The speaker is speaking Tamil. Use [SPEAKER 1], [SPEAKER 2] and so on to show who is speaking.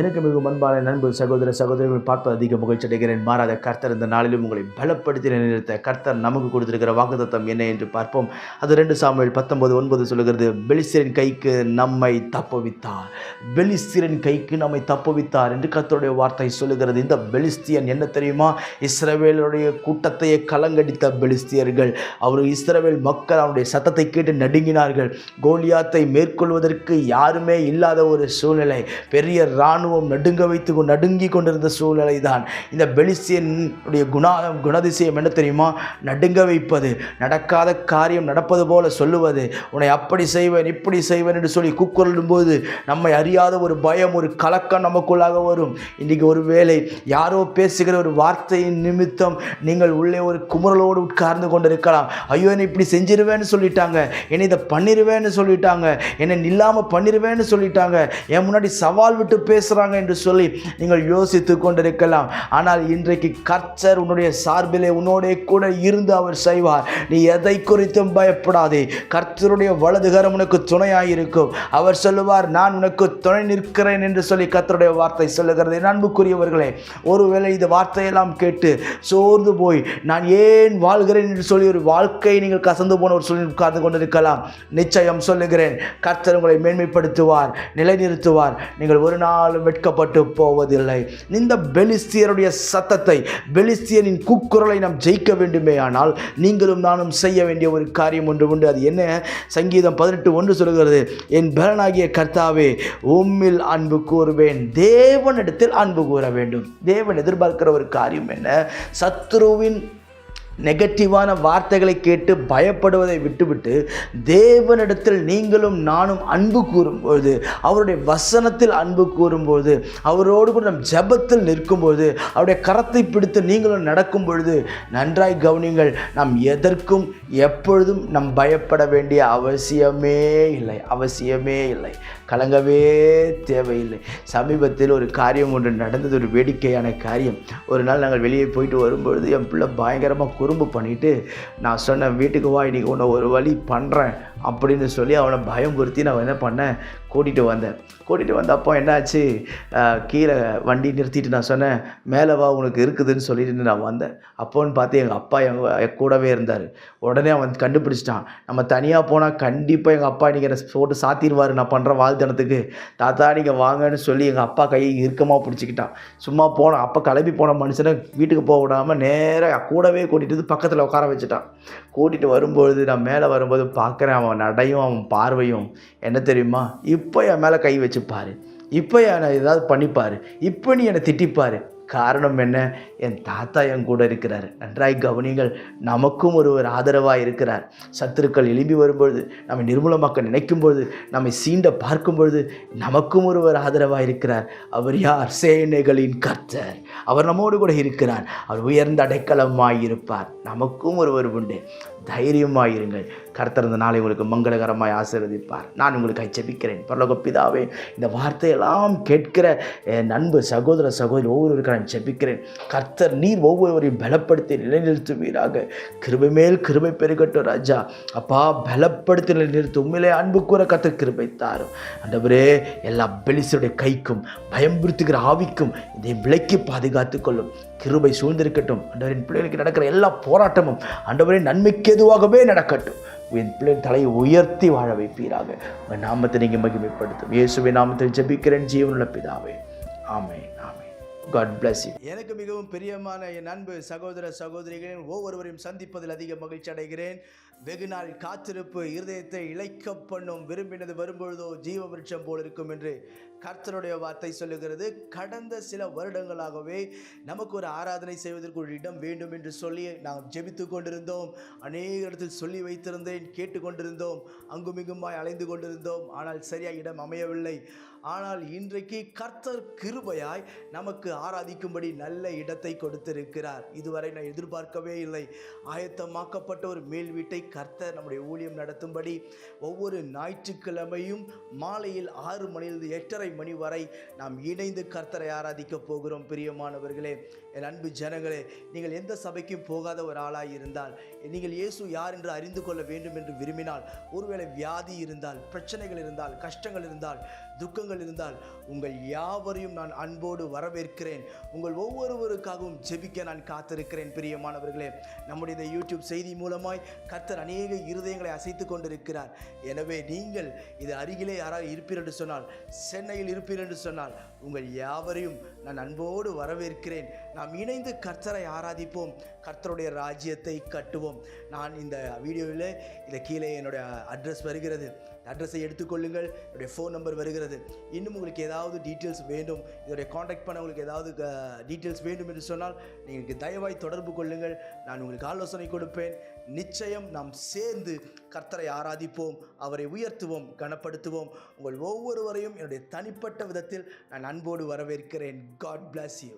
[SPEAKER 1] எனக்கு மிகவும் அன்பான நண்பு சகோதர சகோதரிகள் பார்ப்பது அதிக மகிழ்ச்சி அடைகிறேன். மாறாத கர்த்தர் இந்த நாளிலும் உங்களை பலப்படுத்தி நிறுத்த கர்த்தர் நமக்கு கொடுத்திருக்கிற வாக்குத்தத்தம் என்ன என்று பார்ப்போம். அது ரெண்டு சாமியில் பத்தொன்பது ஒன்பது சொல்லுகிறது பெலிசிரின் கைக்கு நம்மை தப்புவித்தார். பெலிஸ்திரின் கைக்கு நம்மை தப்புவித்தார் என்று கர்த்தருடைய வார்த்தை சொல்லுகிறது. இந்த பெலிஸ்தியன் என்ன தெரியுமா? இஸ்ரவேலுடைய கூட்டத்தையே கலங்கடித்த பெலிஸ்தியர்கள். அவர் இஸ்ரவேல் மக்கள் அவருடைய சத்தத்தை கேட்டு நடுங்கினார்கள். கோலியாத்தை மேற்கொள்வதற்கு யாருமே இல்லாத ஒரு சூழ்நிலை. பெரிய இராணுவம் நடுங்க வைத்து நடுங்கி கொண்டிருந்த சூழ்நிலை தான் இந்த பெலிஸ்தியனுடைய குணா குணதிசயம் என்ன தெரியுமா? நடுங்க வைப்பது நடக்காத காரியம் நடப்பது போல சொல்லுவது. உன்னை அப்படி செய்வேன் இப்படி செய்வேன் என்று சொல்லி கூக்குரலிடும்போது நம்மை அறியாத ஒரு பயம் ஒரு கலக்கம் நமக்குள்ளாக வரும். இன்றைக்கு ஒரு வேளை யாரோ பேசுகிற ஒரு வார்த்தையின் நிமித்தம் நீங்கள் உள்ளே ஒரு குமுறலோடு உட்கார்ந்து கொண்டிருக்கலாம். ஐயோ என்னை இப்படி செஞ்சிருவேன்னு சொல்லிட்டாங்க. என்னை இதை பண்ணிடுவேன்னு சொல்லிட்டாங்க. என்னை நில்லாமல் பண்ணிடுவேன்னு சொல்லிட்டாங்க. என் முன்னாடி சவால் விட்டு பேசுகிறாங்க என்று சொல்லி நீங்கள் யோசித்து கொண்டிருக்கலாம். ஆனால் இன்றைக்கு கர்த்தர் உன்னுடைய சார்பிலே உன்னோடே கூட இருந்து அவர் செய்வார். நீ எதை குறித்தும் பயப்படாதே. கர்த்தருடைய வலதுகரம் உனக்கு துணையாயிருக்கும். அவர் சொல்லுவார் நான் உனக்கு துணை நிற்கிறேன் என்று சொல்லி கர்த்தருடைய வார்த்தை சொல்லுகிறது. அன்புக்குரியவர்களே ஒருவேளை இந்த வார்த்தையெல்லாம் கேட்டு சோர்ந்து போய் நான் ஏன் வாழ்கிறேன் என்று சொல்லி ஒரு வாழ்க்கையை நீங்கள் கசந்து போன ஒரு சொல்லி உட்கார்ந்து கொண்டிருக்கலாம். நிச்சயம் சொல்லுகிறேன் கர்த்தர் உங்களை மேன்மைப்படுத்துவார் நிலைநிறுத்துவார். நீங்கள் ஒரு நாள் நாளும் வெட்கப்பட்டு போவதில்லை. இந்த பெலிஸ்தியருடைய சத்தத்தை பெலிஸ்தியனின் கூக்குரலை நாம் ஜெயிக்க வேண்டுமே ஆனால் நீங்களும் நானும் செய்ய வேண்டிய ஒரு காரியம் ஒன்று உண்டு. அது என்ன? சங்கீதம் பதினெட்டு ஒன்று சொல்கிறது என் பலனாகிய கர்த்தாவே உம்மில் அன்பு கூறுவேன். தேவனிடத்தில் அன்பு கூற வேண்டும். தேவன் எதிர்பார்க்கிற ஒரு காரியம் என்ன? சத்ருவின் நெகட்டிவான வார்த்தைகளை கேட்டு பயப்படுவதை விட்டுவிட்டு தேவனிடத்தில் நீங்களும் நானும் அன்பு கூறும்பொழுது அவருடைய வசனத்தில் அன்பு கூறும்பொழுது அவரோடு கூட நம் ஜெபத்தில் நிற்கும்பொழுது அவருடைய கரத்தை பிடித்து நீங்களும் நடக்கும் பொழுது நன்றாய் கவனிங்கள் நாம் எதற்கும் எப்பொழுதும் நம் பயப்பட வேண்டிய அவசியமே இல்லை அவசியமே இல்லை கலங்கவே தேவையில்லை. சமீபத்தில் ஒரு காரியம் ஒன்று நடந்தது ஒரு வேடிக்கையான காரியம். ஒரு நாள் நாங்கள் வெளியே போயிட்டு வரும்பொழுது என் பிள்ளை பயங்கரமாக குறும்பு பண்ணிவிட்டு நான் சொன்னேன் வீட்டுக்கு வா இன்னைக்கு உன்னை ஒரு வழி பண்ணுறேன் அப்படின்னு சொல்லி அவனை பயமுறுத்தி நான் என்ன பண்ணேன்? கூட்டிகிட்டு வந்தேன். கூட்டிகிட்டு வந்தப்போ என்னாச்சு? கீழே வண்டி நிறுத்திட்டு நான் சொன்னேன் மேலே வா உனக்கு இருக்குதுன்னு சொல்லிட்டு நான் வந்தேன். அப்போன்னு பார்த்து எங்கள் அப்பா எங்கள் கூடவே இருந்தார். உடனே அவன் கண்டுபிடிச்சிட்டான். நம்ம தனியாக போனால் கண்டிப்பாக எங்கள் அப்பா இன்றைக்கி போட்டு சாத்திடுவார். நான் பண்ணுற வாழ்த்தனத்துக்கு. தாத்தா நீங்கள் வாங்கன்னு சொல்லி எங்கள் அப்பா கையை இறுக்கமாக பிடிச்சிக்கிட்டான். சும்மா போன அப்போ கிளம்பி போன மனுஷனை வீட்டுக்கு போக விடாமல் நேராக கூடவே கூட்டிகிட்டு வந்து பக்கத்தில் உட்கார வச்சுட்டான். கூட்டிகிட்டு வரும்பொழுது நான் மேலே வரும்போது பார்க்குறேன் அவன் நடையும் அவன் பார்வையும். என்ன தெரியுமா? இப் இப்போ என் மேலே கை வச்சுப்பார். இப்போ என்னை ஏதாவது பண்ணிப்பார். இப்போ நீ என்னை திட்டிப்பார். காரணம் என்ன? என் தாத்தா என் கூட இருக்கிறார். நன்றாய் கவனிங்கள் நமக்கும் ஒருவர் ஆதரவாக இருக்கிறார். சத்துருக்கள் எழும்பி வரும்பொழுது நம்மை நிர்மூலமாக்க நினைக்கும் பொழுது நம்மை சீண்ட பார்க்கும் பொழுது நமக்கும் ஒருவர் ஆதரவாக இருக்கிறார். அவர் யார்? சேனைகளின் கர்த்தர். அவர் நம்மோடு கூட இருக்கிறார். அவர் உயர்ந்த அடைக்கலமாய் இருப்பார். நமக்கும் ஒருவர் உண்டு. தைரியமாயிருங்கள் கர்த்தர் இந்த நாளை உங்களுக்கு மங்களகரமாய் ஆசீர்வதிப்பார். நான் உங்களுக்கு ஜெபிக்கிறேன் பரலோக பிதாவே இந்த வார்த்தையெல்லாம் கேட்கிற நண்பு சகோதர சகோதரி ஒவ்வொருவருக்கு நான் ஜெபிக்கிறேன். கர்த்தர் நீர் ஒவ்வொருவரையும் பலப்படுத்தி நிலைநிறுத்துவீராக. கிருபை மேல் கிருபை பெருகட்டும் ராஜா. அப்பா பலப்படுத்தி நிலைநிறுத்து உண்மையிலே அன்பு கூற கர்த்தர் கிருபை தாரும். ஆண்டவரே எல்லா பெலிசருடைய கைக்கும் பயம்புறுத்துகிற ஆவிக்கும் இதை விலக்கி பாதுகாத்து கொள்ளும் கிருபை சூழ்ந்திருக்கட்டும். ஆண்டவரின் பிள்ளைகளுக்கு நடக்கிற எல்லா போராட்டமும் ஆண்டவரே நன்மைக்கு எதுவாகவே நடக்கட்டும். என் பிள்ளை தலையை உயர்த்தி வாழ வைப்பீராக. உங்கள் நாமத்தை நீங்கள் மகிமைப்படுத்தும். இயேசுவை நாமத்தில் ஜெபிக்கிறேன். ஜீவனுள்ள பிதாவே. ஆமே ஆமே காட் பிளஸ் you. எனக்கு மிகவும் பிரியமான என் அன்பு சகோதர சகோதரிகளின் ஒவ்வொருவரையும் சந்திப்பதில் அதிக மகிழ்ச்சி அடைகிறேன். வெகுநாள் காத்திருப்பு இருதயத்தை இழைக்க பண்ணும் விரும்பினது வரும்பொழுதோ ஜீவ விருட்சம் போல் இருக்கும் என்று கர்த்தருடைய வார்த்தை சொல்லுகிறது. கடந்த சில வருடங்களாகவே நமக்கு ஒரு ஆராதனை செய்வதற்கு ஒரு இடம் வேண்டும் என்று சொல்லி நாம் ஜெபித்து கொண்டிருந்தோம். அநேக இடத்தில் சொல்லி வைத்திருந்தேன் கேட்டு கொண்டிருந்தோம் அங்குமிங்குமாய் அலைந்து கொண்டிருந்தோம். ஆனால் சரியாக இடம் அமையவில்லை. ஆனால் இன்றைக்கு கர்த்தர் கிருபையாய் நமக்கு ஆராதிக்கும்படி நல்ல இடத்தை கொடுத்திருக்கிறார். இதுவரை நான் எதிர்பார்க்கவே இல்லை. ஆயத்தமாக்கப்பட்ட ஒரு மேல் வீட்டை கர்த்தர் நம்முடைய ஊழியம் நடத்தும்படி ஒவ்வொரு ஞாயிற்றுக்கிழமையும் மாலையில் ஆறு மணியிலிருந்து எட்டரை மணி வரை நாம் இணைந்து கர்த்தரை ஆராதிக்கப் போகிறோம். பிரியமானவர்களே என் அன்பு ஜனங்களே நீங்கள் எந்த சபைக்கும் போகாத ஒரு ஆளாக இருந்தால் நீங்கள் இயேசு யார் என்று அறிந்து கொள்ள வேண்டும் என்று விரும்பினால் ஒருவேளை வியாதி இருந்தால் பிரச்சனைகள் இருந்தால் கஷ்டங்கள் இருந்தால் துக்கங்கள் இருந்தால் உங்கள் யாவரையும் நான் அன்போடு வரவேற்கிறேன். உங்கள் ஒவ்வொருவருக்காகவும் ஜெபிக்க நான் காத்திருக்கிறேன். பிரியமானவர்களே நம்முடைய இந்த யூடியூப் செய்தி மூலமாய் கர்த்தர் அநேக இருதயங்களை அசைத்து கொண்டிருக்கிறார். எனவே நீங்கள் இது அருகிலே யாராவது இருப்பீர் என்று சொன்னால் சென்னையில் இருப்பீர் என்று சொன்னால் உங்கள் யாவரையும் நான் அன்போடு வரவேற்கிறேன். நாம் இணைந்து கர்த்தரை ஆராதிப்போம். கர்த்தருடைய ராஜ்யத்தை கட்டுவோம். நான் இந்த வீடியோவில் இதை கீழே என்னுடைய அட்ரஸ் வருகிறது. அட்ரஸை எடுத்துக்கொள்ளுங்கள் என்னுடைய ஃபோன் நம்பர் வருகிறது. இன்னும் உங்களுக்கு ஏதாவது டீட்டெயில்ஸ் வேண்டும். இதோடைய காண்டாக்ட் பண்ண உங்களுக்கு ஏதாவது டீட்டெயில்ஸ் வேண்டும் என்று சொன்னால் நீங்கள் தயவாய் தொடர்பு கொள்ளுங்கள். நான் உங்களுக்கு ஆலோசனை கொடுப்பேன். நிச்சயம் நாம் சேர்ந்து கர்த்தரை ஆராதிப்போம். அவரை உயர்த்துவோம் கனப்படுத்துவோம். உங்கள் ஒவ்வொருவரையும் என்னுடைய தனிப்பட்ட விதத்தில் நான் அன்போடு வரவேற்கிறேன். God bless you